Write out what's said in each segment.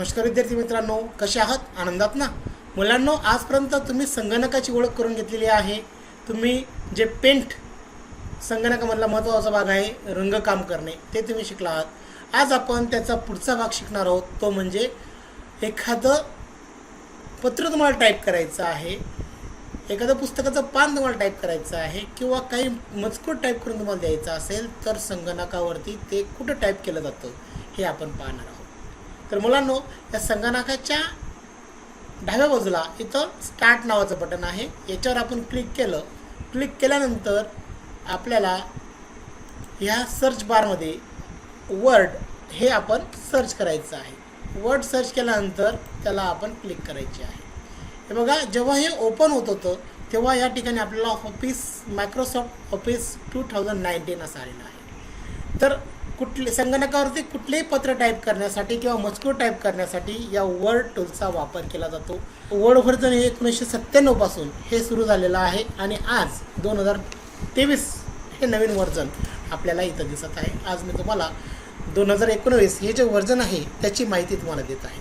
नमस्कार विद्यार्थी मित्रांनो कसे आहात? आनंदात ना? मुलांनो आजपर्यंत तुम्ही संगणकाची ओळख करून घेतलेली आहे. तुम्ही जे पेंट संगणकामधला महत्त्वाचा भाग आहे रंगकाम करणे ते तुम्ही शिकला आहात. आज आपण त्याचा पुढचा भाग शिकणार आहोत. तो म्हणजे एखादं पत्र तुम्हाला टाईप करायचं आहे एखादं पुस्तकाचं पान तुम्हाला टाईप करायचं आहे किंवा काही मजकूर टाईप करून तुम्हाला द्यायचं असेल तर संगणकावरती ते कुठं टाईप केलं जातं हे आपण पाहणार आहोत. तर मुलांनो या संगणकाच्या डाव्या बाजूला इथं स्टार्ट नावाचं बटन आहे. याच्यावर आपण क्लिक केलं. क्लिक केल्यानंतर आपल्याला ह्या सर्च बारमध्ये वर्ड हे आपण सर्च करायचं आहे. वर्ड सर्च केल्यानंतर त्याला आपण क्लिक करायचे आहे. हे बघा जेव्हा हे ओपन होत होतं तेव्हा या ठिकाणी आपल्याला office Microsoft office two thousand nineteen असं आलेलं आहे. तर कुठले संगणकावरती कुठलेही पत्र टाईप करण्यासाठी किंवा मजकूर टाईप करण्यासाठी या वर्ड टूलचा वापर केला जातो. वर्ड व्हर्जन हे एकोणीसशे सत्त्याण्णवपासून हे सुरू झालेलं आहे आणि आज दोन हजार तेवीस हे नवीन वर्जन आपल्याला इथं दिसत आहे. आज मी तुम्हाला दोन हजार एकोणवीस हे जे व्हर्जन आहे त्याची माहिती तुम्हाला देत आहे.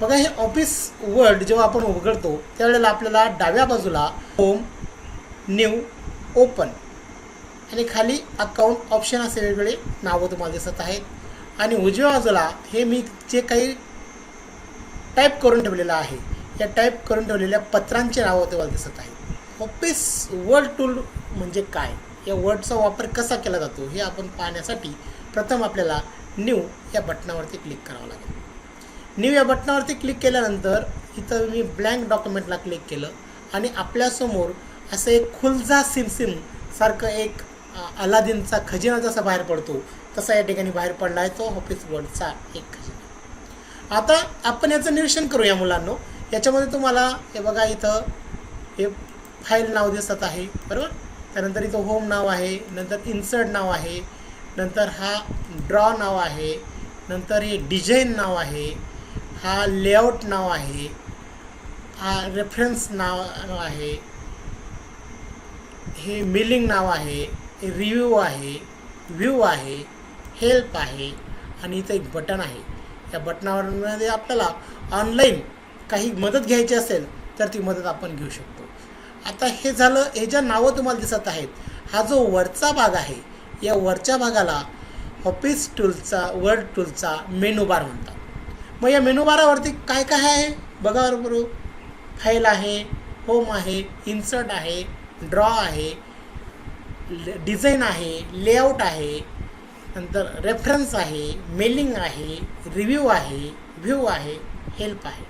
बघा हे ऑफिस वर्ड जेव्हा आपण उघडतो त्यावेळेला आपल्याला डाव्या बाजूला होम न्यू ओपन आणि खाली अकाउंट ऑप्शन असे वेगवेगळे नावं तुम्हाला दिसत आहेत. आणि उजव्या बाजूला हे मी जे काही टाईप करून ठेवलेलं आहे या टाईप करून ठेवलेल्या पत्रांची नावं तुम्हाला दिसत आहेत. ऑफिस वर्ड टूल म्हणजे काय? या वर्डचा वापर कसा केला जातो हे आपण पाहण्यासाठी प्रथम आपल्याला न्यू या बटनावरती क्लिक करावं लागेल. न्यू या बटनावरती क्लिक केल्यानंतर इथं मी ब्लँक डॉक्युमेंटला क्लिक केलं आणि आपल्यासमोर असं एक खुलजा सिमसिम सारखं एक अलादीनचा खजिना जसा बाहेर पडतो तसा या ठिकाणी बाहेर पडला आहे तो ऑफिस वर्डचा एक खजिना. आता आपण याचं निरीक्षण करूया मुलांनो. याच्यामध्ये तुम्हाला हे बघा इथं हे फाईल नाव दिसत आहे बरोबर? त्यानंतर इथं होम नाव आहे नंतर इन्सर्ट नाव आहे नंतर हा ड्रॉ नाव आहे नंतर हे डिझाईन नाव आहे हा लेआउट नाव आहे हा रेफरन्स नाव आहे हे मिलिंग नाव आहे रिव्ह्यू आहे व्ह्यू आहे हेल्प आहे आणि इथं एक बटन आहे. या बटनावरमध्ये आपल्याला ऑनलाईन काही मदत घ्यायची असेल तर ती मदत आपण घेऊ शकतो. आता हे झालं हे ज्या नावं तुम्हाला दिसत आहेत हा जो वरचा भाग आहे या वरच्या भागाला ऑफिस टूलचा वर्ड टूलचा मेनू बार म्हणतात. मग या मेनू बारावरती काय काय आहे? बघा बरोबर. फाईल आहे होम आहे इन्सर्ट आहे ड्रॉ आहे डिझाईन आहे लेआउट आहे नंतर रेफरन्स आहे मेलिंग आहे रिव्ह्यू आहे व्ह्यू आहे हेल्प आहे.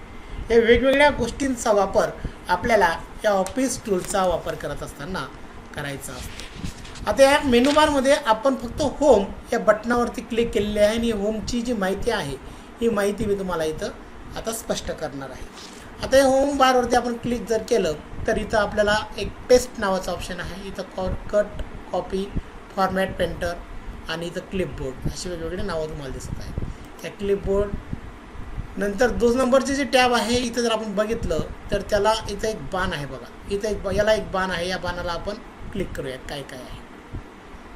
या वेगवेगळ्या गोष्टींचा वापर आपल्याला या ऑफिस टूलचा वापर करत असताना करायचा असतो. आता या मेनू बारमध्ये आपण फक्त होम या बटनावरती क्लिक केलेली आहे आणि होमची जी माहिती आहे ही माहिती मी तुम्हाला इथं आता स्पष्ट करणार आहे. आता या होम बारवरती आपण क्लिक जर केलं तर इथं आपल्याला एक पेस्ट नावाचं ऑप्शन आहे. इथं कॉ कट कॉपी फॉर्मॅट पेंटर आणि इथं क्लिपबोर्ड अशी वेगवेगळे नावं तुम्हाला दिसत आहेत. त्या क्लिपबोर्ड नंतर दोन नंबरचे जे टॅब आहे इथं जर आपण बघितलं तर त्याला इथं एक बाण आहे बघा. इथं एक याला एक बाण आहे. या बाणाला आपण क्लिक करूया. काय काय आहे?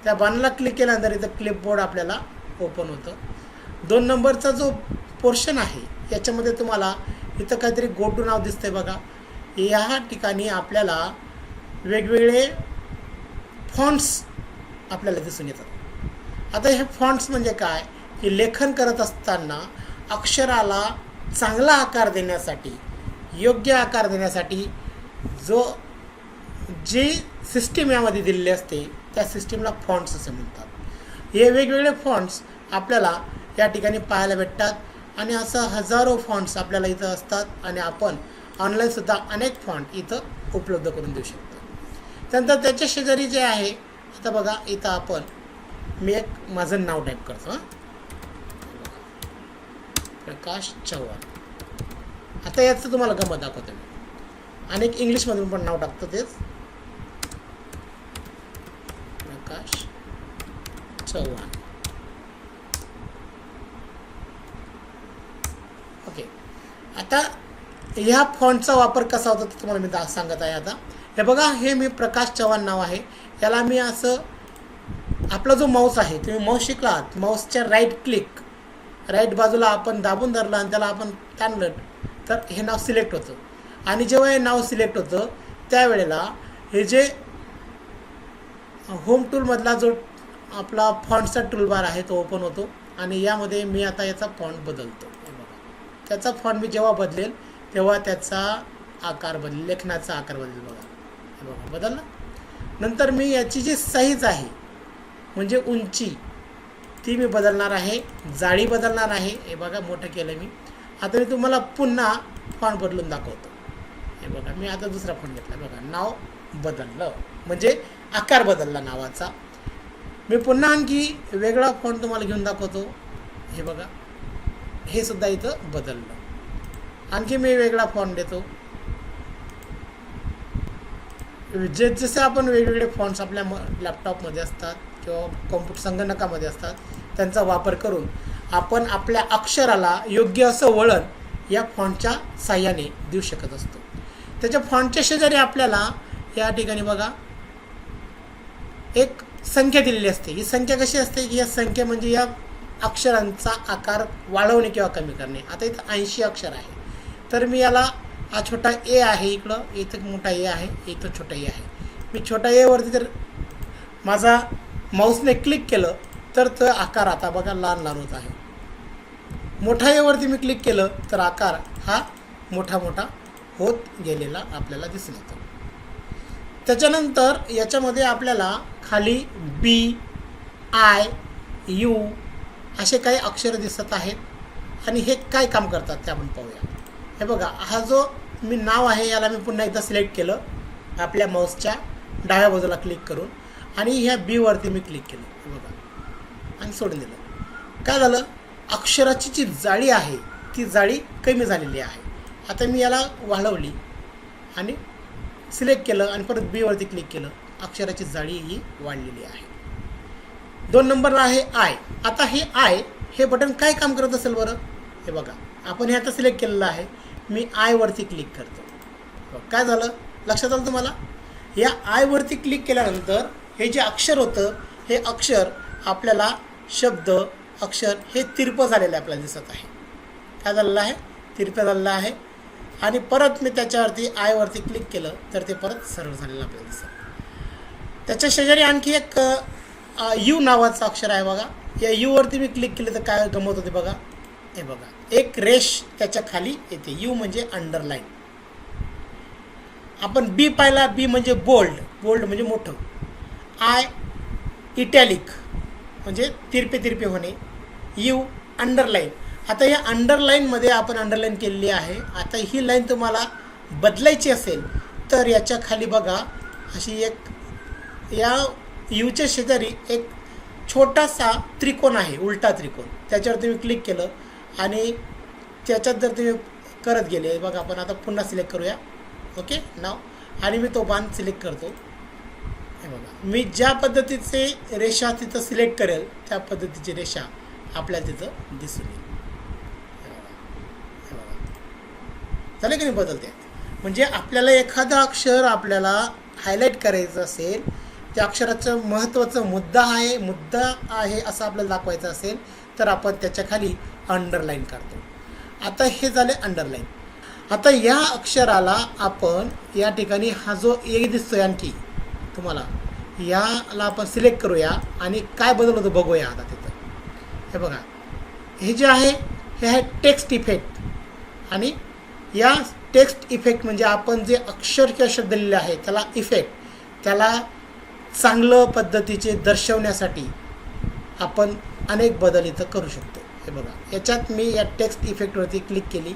त्या बाणाला क्लिक केल्यानंतर इथं क्लिपबोर्ड आपल्याला ओपन होतं. दोन नंबरचा जो पोर्शन आहे याच्यामध्ये तुम्हाला इथं काहीतरी गो टू नाव दिसतंय बघा. या ठिकाणी आपल्याला वेगवेगळे फॉन्ट्स आपल्याला दिसून येतात. आता हे फॉन्ट्स म्हणजे काय? की लेखन करत असताना अक्षराला चांगला आकार देण्यासाठी योग्य आकार देण्यासाठी जो जी सिस्टीम यामध्ये दिलेली असते त्या सिस्टीमला फॉन्ट्स असे म्हणतात. हे वेगवेगळे फॉन्ट्स आपल्याला या ठिकाणी पाहायला भेटतात आणि असं हजारो फॉन्ट्स आपल्याला इथं असतात आणि आपण ऑनलाईनसुद्धा अनेक फॉन्ट इथं उपलब्ध करून देऊ शकतो. त्यानंतर त्याच्या शेजारी जे आहे आता बघा इथं आपण मी एक माझं नाव टाईप करतो हां. प्रकाश चव्हाण. आता याचं तुम्हाला गंमत दाखवतो मी. आणि एक इंग्लिशमधून पण नाव टाकतो तेच. प्रकाश चव्हाण ओके आता ह्या फॉन्टचा वापर कसा होता ते तुम्हाला मी दा सांगत आहे आता. हे बघा हे मी प्रकाश चव्हाण नाव आहे. याला मी असं आपला जो माऊस आहे तुम्ही माऊस शिकलात माऊसच्या राईट क्लिक राईट बाजूला आपण दाबून धरलं आणि त्याला आपण ताणलं तर हे नाव सिलेक्ट होतं. आणि जेव्हा हे नाव सिलेक्ट होतं त्यावेळेला हे जे होम टूलमधला जो आपला फॉन्टचा टूलबार आहे तो ओपन होतो. आणि यामध्ये मी आता याचा फॉन्ट बदलतो. त्याचा फॉन्ट मी जेव्हा बदलेल तेव्हा त्याचा आकार बदल लेखनाचा आकार बदल बघा. हे बघा बदलला नंतर मी याची जी साईज आहे म्हणजे उंची ती मी बदलणार आहे जाळी बदलणार आहे. हे बघा मोठं केलं मी. आता मी तुम्हाला पुन्हा फॉन्ट बदलून दाखवतो. हे बघा मी आता दुसरा फॉन्ट घेतला. बघा नाव बदललं. म्हणजे आकार बदलला नावाचा. मी पुन्हा आणखी वेगळा फॉन्ट तुम्हाला घेऊन दाखवतो. हे बघा हे सुद्धा इथं बदललं. आणखी मी वेगळा फॉन्ट देतो. जे जसे आपण वेगवेगळे फॉन्ट्स आपल्या म लॅपटॉपमध्ये असतात किंवा कॉम्प्युटर संगणकामध्ये असतात त्यांचा वापर करून आपण आपल्या अक्षराला योग्य असं वळण या फॉन्टच्या साह्याने देऊ शकत असतो. त्याच्या फॉन्टच्या शेजारी आपल्याला या ठिकाणी बघा एक संख्या दिलेली असते. ही संख्या कशी असते? की या संख्या म्हणजे या अक्षरांचा आकार वाढवणे किंवा कमी करणे. आता इथं ऐंशी अक्षर आहे. तर मी याला हा छोटा ए आहे इकडं इथं मोठा ए आहे इथं छोटा ए आहे. मी छोटा एवरती जर माझा माऊसने क्लिक केलं तर तो आकार आता बघा लहान लहान होत आहे. मोठा एवरती मी क्लिक केलं तर आकार हा मोठा मोठा होत गेलेला आपल्याला दिसून येतो. त्याच्यानंतर याच्यामध्ये आपल्याला खाली बी आय यू असे काही अक्षर दिसत आहेत. आणि हे काय काम करतात ते आपण पाहूया. हे बघा हा जो मी नाव आहे याला मी पुन्हा एकदा सिलेक्ट केलं. आपल्या माऊसच्या डाव्या बाजूला क्लिक करून. आणि ह्या बीवरती मी क्लिक केलं. हे बघा. आणि सोडून दिलं. काय झालं? अक्षराची जी जाळी आहे ती जाळी कमी झालेली आहे. आता मी याला वाढवली आणि सिलेक्ट केलं आणि परत बीवरती क्लिक केलं. अक्षराची जाळी ही वाढलेली आहे. दोन नंबरला आहे आय आता हे आय हे बटन काय काम करत असेल बरं? हे बघा. आपण हे आता सिलेक्ट केलेलं आहे. मी आयवरती क्लिक करतो. बघ, काय झालं? लक्षात आलं तुम्हाला? या आयवरती क्लिक केल्यानंतर हे जे अक्षर होतं हे अक्षर आपल्याला शब्द अक्षर हे तिरपं झालेलं आपल्याला दिसत आहे. काय झालेलं आहे? तिरपं झालेलं आहे. आणि परत मी त्याच्यावरती आयवरती क्लिक केलं तर ते परत सरळ झालेलं आपल्याला दिसतं. त्याच्या शेजारी आणखी एक यू नावाचं अक्षर आहे बघा. या यूवरती मी क्लिक केलं तर काय गमत होते बघा? हे बघा एक रेश त्याच्याखाली येते. यू म्हणजे अंडरलाईन आपण बी पाहिला बी म्हणजे बोल्ड बोल्ड म्हणजे मोठं. आय इटॅलिक म्हणजे तिरपे तिरपे होणे. यू अंडरलाईन आता या अंडरलाईनमध्ये आपण अंडरलाईन केलेली आहे. आता ही लाईन तुम्हाला बदलायची असेल तर याच्या खाली बघा अशी एक या यूच्या शेजारी एक छोटासा त्रिकोण आहे उलटा त्रिकोण. त्याच्यावर तुम्ही क्लिक केलं आणि त्याच्यात जर तुम्ही करत गेले बघा आपण आता पुन्हा सिलेक्ट करूया. ओके नाव आणि मी तो बाण सिलेक्ट करतो हे बघा. मी ज्या पद्धतीचे रेषा तिथं सिलेक्ट करेल त्या पद्धतीची रेषा आपल्याला तिथं दिसून येईल. झालं की नाही बदलते? म्हणजे आपल्याला एखादं अक्षर आपल्याला हायलाईट करायचं असेल त्या अक्षराचं महत्त्वाचा मुद्दा आहे मुद्दा आहे असं आपल्याला दाखवायचं असेल तर आपण त्याच्याखाली अंडरलाईन करतो. आता हे झाले अंडरलाईन आता या अक्षराला आपण या ठिकाणी हा जो ए दिसतोय आणखी तुम्हाला याला आपण सिलेक्ट करूया आणि काय बदल होतो बघूया आता तिथं. हे बघा. हे जे आहे हे आहे टेक्स्ट इफेक्ट आणि या टेक्स्ट इफेक्ट म्हणजे आपण जे अक्षर किंवा शब्द दिलेले आहे त्याला इफेक्ट त्याला चांगलं पद्धतीचे दर्शवण्यासाठी आपण अनेक बदल इथं करू शकतो. हे बघा. याच्यात मी या टेक्स्ट इफेक्टवरती क्लिक केली.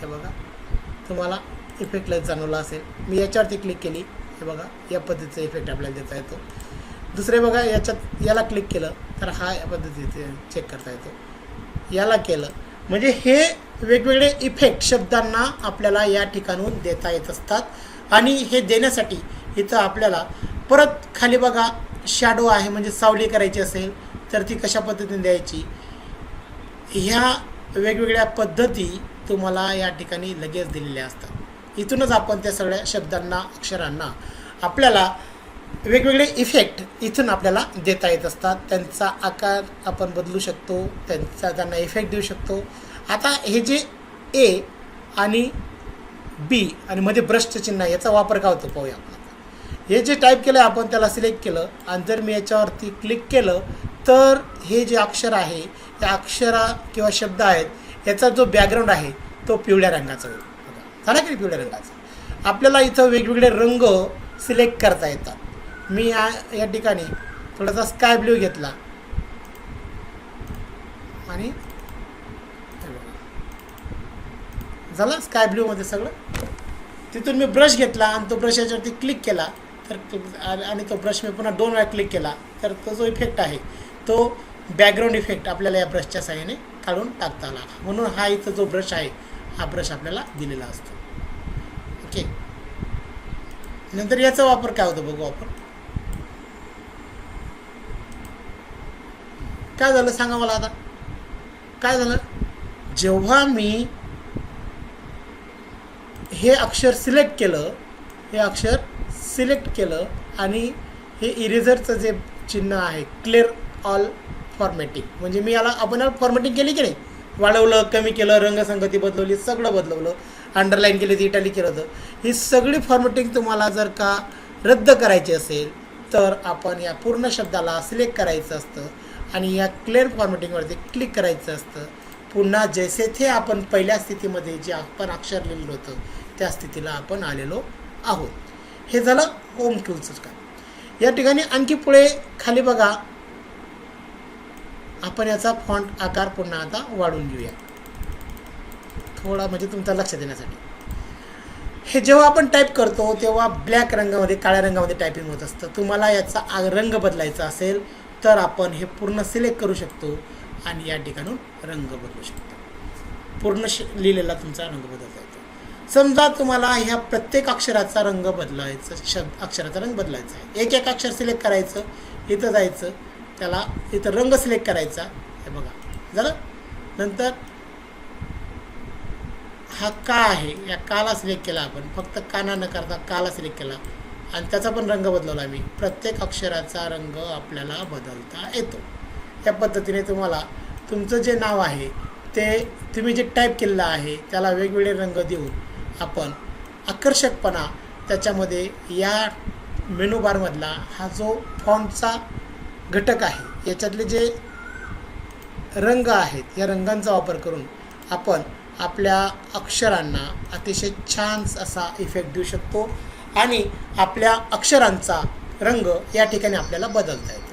हे बघा. तुम्हाला इफेक्टला जाणवला असेल. मी याच्यावरती क्लिक केली. हे बघा. या पद्धतीचा इफेक्ट आपल्याला देता येतो. दुसरे बघा याच्यात याला क्लिक केलं तर हा या पद्धतीचे चेक करता येतो. याला केलं. म्हणजे हे वेगवेगळे इफेक्ट शब्दांना आपल्याला या ठिकाणून देता येत असतात. आणि हे देण्यासाठी इथं आपल्याला परत खाली बघा शॅडो आहे म्हणजे सावली करायची असेल तर ती कशा पद्धतीने द्यायची? ह्या वेगवेगळ्या पद्धती तुम्हाला या ठिकाणी लगेच दिलेल्या असतात. इथूनच आपण त्या सगळ्या शब्दांना अक्षरांना आपल्याला वेगवेगळे इफेक्ट इथून आपल्याला देता येत असतात. त्यांचा आकार आपण बदलू शकतो त्यांचा त्यांना इफेक्ट देऊ शकतो. आता हे जे ए आणि बी आणि मध्ये ब्रशचं चिन्ह याचा वापर का होतो पाहूया आपण हे जे टाईप केलं आपण त्याला सिलेक्ट केलं. आणि जर मी याच्यावरती क्लिक केलं तर हे जे अक्षर आहे त्या अक्षरा किंवा शब्द आहेत याचा जो बॅकग्राऊंड आहे तो पिवळ्या रंगाचा झाला की पिवळ्या रंगाचा? आपल्याला इथं वेगवेगळे रंग सिलेक्ट करता येतात. मी या या ठिकाणी थोडासा स्काय ब्ल्यू घेतला. आणि झालं स्काय ब्ल्यूमध्ये सगळं? तिथून मी ब्रश घेतला आणि तो ब्रश याच्यावरती क्लिक केला. तर आणि तो ब्रश मी पुन्हा दोन वेळा क्लिक केला. तर तो जो इफेक्ट आहे तो बॅकग्राऊंड इफेक्ट आपल्याला या ब्रशच्या साह्याने काढून टाकता आला. म्हणून हा इथं जो ब्रश आहे हा ब्रश आपल्याला दिलेला असतो. ओके नंतर याचा वापर काय होतो बघू आपण. काय झालं सांगा मला आता. काय झालं? जेव्हा मी हे अक्षर सिलेक्ट केलं हे अक्षर सिलेक्ट केलं आणि हे इरेझरचं जे चिन्ह आहे क्लिअर ऑल फॉर्मॅटिंग म्हणजे मी याला आपण याला फॉर्मॅटिंग केली की नाही? वाढवलं कमी केलं रंगसंगती बदलवली सगळं बदलवलं. अंडरलाईन केली ती इटाली केलं होतं. ही सगळी फॉर्मॅटिंग तुम्हाला जर का रद्द करायची असेल तर आपण या पूर्ण शब्दाला सिलेक्ट करायचं असतं आणि या क्लिअर फॉर्मॅटिंगवरती क्लिक करायचं असतं. पुन्हा जैसे थे आपण पहिल्या स्थितीमध्ये जे आपण अक्षर लिहिलं होतं त्या स्थितीला आपण आलेलो आहोत. हे झालं होम टूलचं काम. या ठिकाणी आणखी पुढे खाली बघा आपण याचा फॉन्ट आकार पुन्हा आता वाढवून घेऊया. थोडा म्हणजे तुमचा लक्ष देण्यासाठी. हे जेव्हा आपण टाईप करतो तेव्हा ब्लॅक रंगामध्ये काळ्या रंगामध्ये टायपिंग होत असतं. तुम्हाला याचा आ- रंग बदलायचा असेल तर आपण हे पूर्ण सिलेक्ट करू शकतो आणि या ठिकाणून रंग बदलू शकतो. पूर्ण श लिहिलेला तुमचा रंग बदलता येतो. समजा तुम्हाला ह्या प्रत्येक अक्षराचा रंग बदलायचा शब्द अक्षराचा रंग बदलायचा आहे. एक एक अक्षर सिलेक्ट करायचं इथं जायचं त्याला इथं रंग सिलेक्ट करायचा. हे बघा. झालं? नंतर हा का आहे? या काला सिलेक्ट केला आपण. फक्त काना न करता काला सिलेक्ट केला. आणि त्याचा पण रंग बदलवला मी प्रत्येक अक्षराचा रंग आपल्याला बदलता येतो. या पद्धतीने तुम्हाला तुमचं जे नाव आहे ते तुम्ही जे टाईप केलेलं आहे त्याला वेगवेगळे रंग देऊन आपण आकर्षकपणा त्याच्यामध्ये या मेनू बारमधला हा जो फॉन्टचा घटक आहे. याच्यातले जे रंग आहेत या रंगांचा वापर करून आपण आपल्या अक्षरांना अतिशय छान असा इफेक्ट देऊ शकतो आणि आपल्या अक्षरांचा रंग या ठिकाणी आपल्याला बदलता येतो.